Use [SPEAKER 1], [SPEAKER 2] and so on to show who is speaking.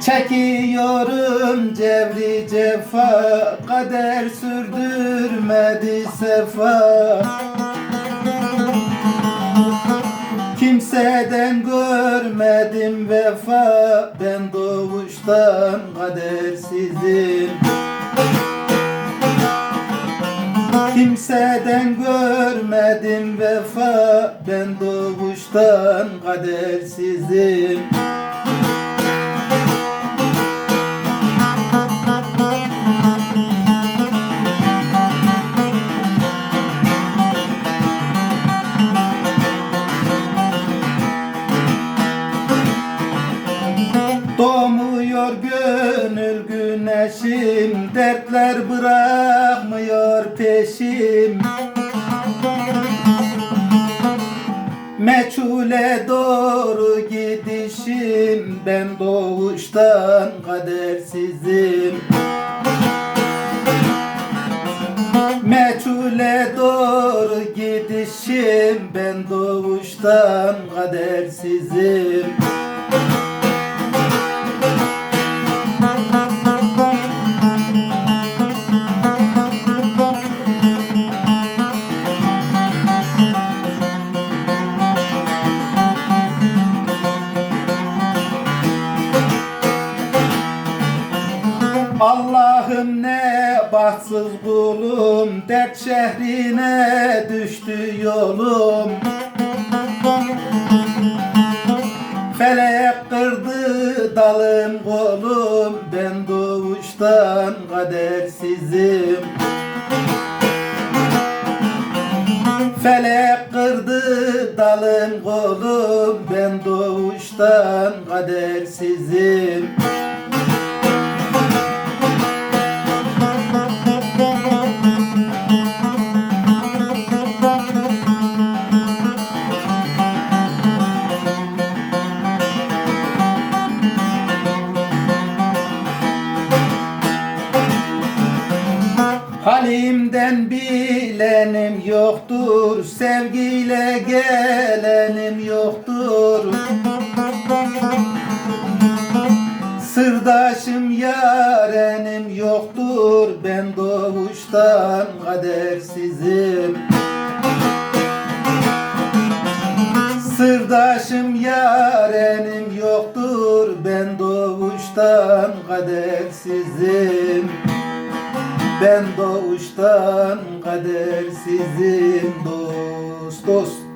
[SPEAKER 1] Çekiyorum cevri cefa Kader sürdürmedi sefa. Kimseden görmedim vefa Ben doğuştan kadersizim. Kimseden görmedim vefa Ben doğuştan kadersizim güneşim Dertler bırakmıyor peşim Meçhule doğru gidişim Ben doğuştan kadersizim. Meçhule doğru gidişim Ben doğuştan kadersizim Allah'ım ne bahtsız kulum Dert şehrine düştü yolum. Felek kırdı dalım kolum Ben doğuştan kadersizim. Felek kırdı dalım kolum Ben doğuştan kadersizim yoktur Sevgiyle gelenim yoktur. Sırdaşım yarenim yoktur Ben doğuştan kadersizim. Sırdaşım yarenim yoktur Ben doğuştan kadersizim ben doğuştan kadersizim dost dost